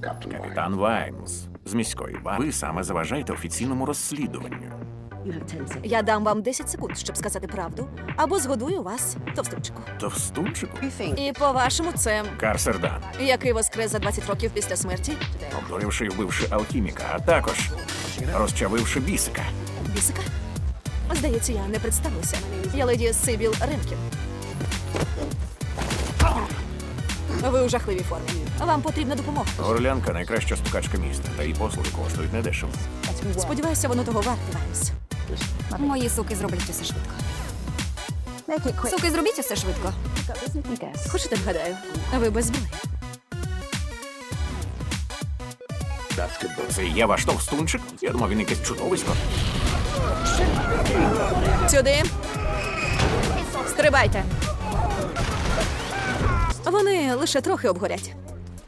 Капітан Ваймс з міської варти. Ви саме заважаєте офіційному розслідуванню. Я дам вам 10 секунд, щоб сказати правду, або згодую вас товстунчику. Товстунчику? І по-вашому, це Карсердан, який воскрес за 20 років після смерті? обдуривши і вбивши алхіміка, а також розчавивши бісика. Бісика? Здається, я не представилася. Я леді Сибіл Ремкін. Ви у жахливій формі. Вам потрібна допомога. Горлянка найкраща стукачка міста, та її послуги коштують недешево. Сподіваюся, воно того варте, Ваймс. Мої суки зроблять усе швидко. Суки, зробіть усе швидко. Хочете вгадаю? Ви без зброї. Це є ваш товстунчик? Я думав, він якесь чудовисько. Сюди. Стрибайте. Лише трохи обгорять.